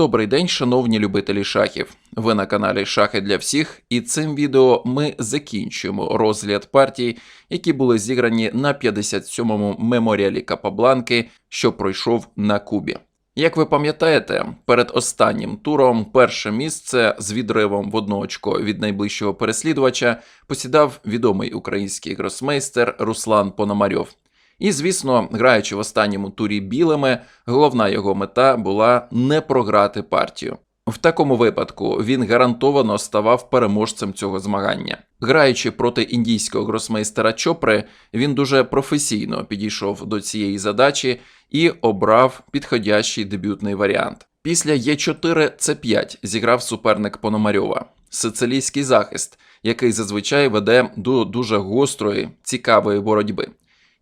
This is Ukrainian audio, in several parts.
Добрий день, шановні любителі шахів. Ви на каналі Шахи для всіх, і цим відео ми закінчуємо розгляд партій, які були зіграні на 57-му меморіалі Капабланки, що пройшов на Кубі. Як ви пам'ятаєте, перед останнім туром перше місце з відривом в одно очко від найближчого переслідувача посідав відомий український гросмейстер Руслан Пономарьов. І, звісно, граючи в останньому турі білими, головна його мета була не програти партію. В такому випадку він гарантовано ставав переможцем цього змагання. Граючи проти індійського гросмейстера Чопри, він дуже професійно підійшов до цієї задачі і обрав підходящий дебютний варіант. Після Е4 С5 зіграв суперник Пономарьова, сицилійський захист, який зазвичай веде до дуже гострої, цікавої боротьби.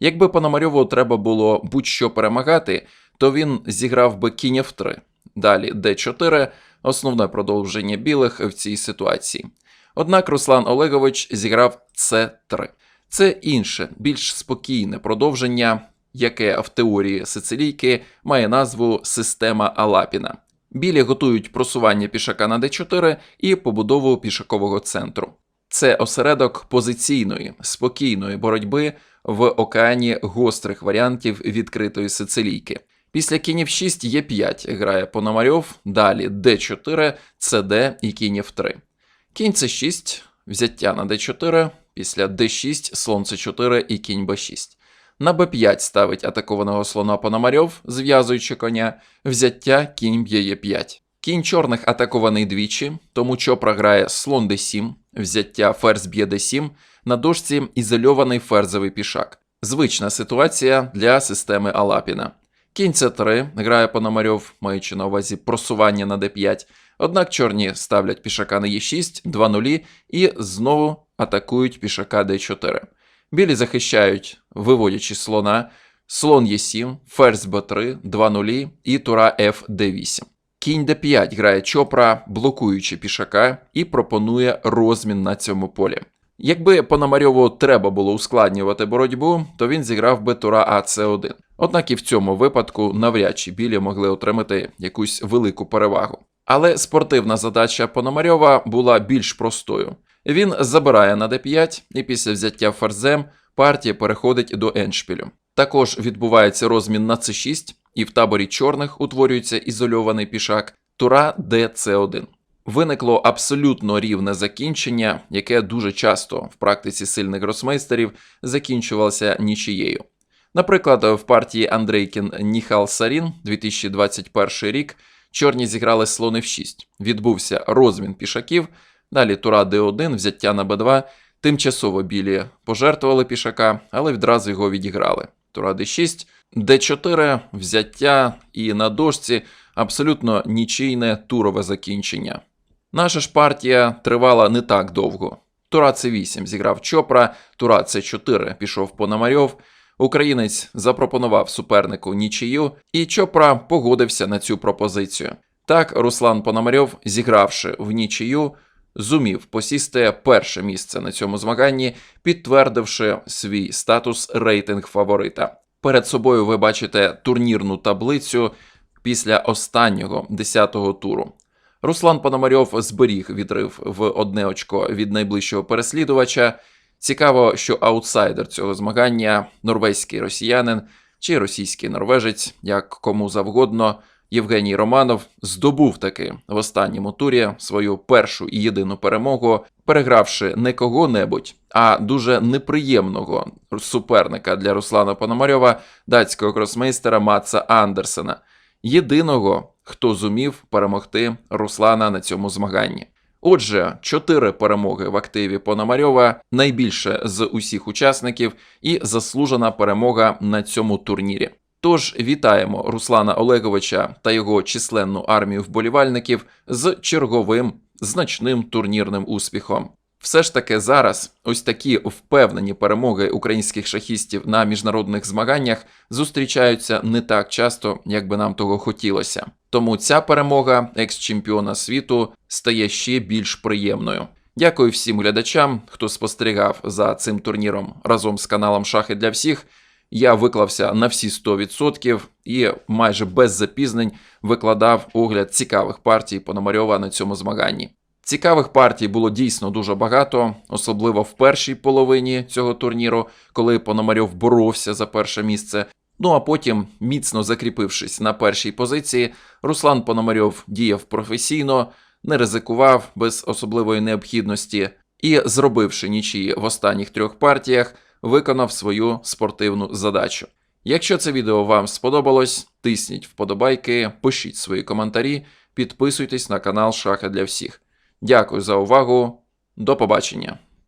Якби Пономарьову треба було будь-що перемагати, то він зіграв би кінь F3. Далі D4 основне продовження білих в цій ситуації. Однак Руслан Олегович зіграв C3. Це інше, більш спокійне продовження, яке в теорії сицилійки має назву система Алапіна. Білі готують просування пішака на d4 і побудову пішакового центру. Це осередок позиційної, спокійної боротьби в океані гострих варіантів відкритої сицилійки. Після кінів 6 є 5 грає Пономарьов, далі d4, cd і кінь f3. Кінь c6, взяття на d4, після d6, слон c4 і кінь b6. На b5 ставить атакованого слона Пономарьов, зв'язуючи коня, взяття кінь б'є e5. Кінь чорних атакований двічі, тому Чопра грає слон d7, взяття ферзь б'є d7, на дошці ізольований ферзовий пішак. Звична ситуація для системи Алапіна. Кінь c3 грає Пономарьов, маючи на увазі просування на d5. Однак чорні ставлять пішака на e6, 2 нулі і знову атакують пішака d4. Білі захищають, виводячи слона, слон e7, ферзь b3, 2 нулі і тура f d8. Кінь d5 грає чопра, блокуючи пішака, і пропонує розмін на цьому полі. Якби Пономарьову треба було ускладнювати боротьбу, то він зіграв би тура АЦ1. Однак і в цьому випадку навряд чи білі могли отримати якусь велику перевагу. Але спортивна задача Пономарьова була більш простою. Він забирає на d5, і після взяття ферзем партія переходить до еншпілю. Також відбувається розмін на c6, і в таборі чорних утворюється ізольований пішак тура dc1. Виникло абсолютно рівне закінчення, яке дуже часто в практиці сильних гросмейстерів закінчувалося нічією. Наприклад, в партії Андрейкін Ніхал Сарін 2021 рік чорні зіграли слон f6, відбувся розмін пішаків, далі тура d1, взяття на b2, тимчасово білі пожертвували пішака, але відразу його відіграли. Тура d6, d4, взяття і на дошці абсолютно нічийне турове закінчення. Наша ж партія тривала не так довго. Тура С8 зіграв Чопра, Тура С4 пішов Пономарьов. Українець запропонував супернику нічию, і Чопра погодився на цю пропозицію. Так, Руслан Пономарьов, зігравши в нічию, зумів посісти перше місце на цьому змаганні, підтвердивши свій статус рейтинг фаворита. Перед собою ви бачите турнірну таблицю після останнього 10-го туру. Руслан Пономарьов зберіг відрив в одне очко від найближчого переслідувача. Цікаво, що аутсайдер цього змагання, норвезький росіянин чи російський норвежець, як кому завгодно, Євгеній Романов здобув таки в останньому турі свою першу і єдину перемогу, перегравши не кого-небудь, а дуже неприємного суперника для Руслана Пономарьова, датського кросмейстера Матса Андерсена, єдиного, хто зумів перемогти Руслана на цьому змаганні. Отже, чотири перемоги в активі Пономарьова, найбільше з усіх учасників, і заслужена перемога на цьому турнірі. Тож вітаємо Руслана Олеговича та його численну армію вболівальників з черговим значним турнірним успіхом. Все ж таки зараз ось такі впевнені перемоги українських шахістів на міжнародних змаганнях зустрічаються не так часто, як би нам того хотілося. Тому ця перемога екс-чемпіона світу стає ще більш приємною. Дякую всім глядачам, хто спостерігав за цим турніром разом з каналом Шахи для всіх. Я виклався на всі 100% і майже без запізнень викладав огляд цікавих партій Пономарьова на цьому змаганні. Цікавих партій було дійсно дуже багато, особливо в першій половині цього турніру, коли Пономарьов боровся за перше місце. Ну а потім, міцно закріпившись на першій позиції, Руслан Пономарьов діяв професійно, не ризикував без особливої необхідності і, зробивши нічиї в останніх трьох партіях, виконав свою спортивну задачу. Якщо це відео вам сподобалось, тисніть вподобайки, пишіть свої коментарі, підписуйтесь на канал Шахи для всіх. Дякую за увагу. До побачення.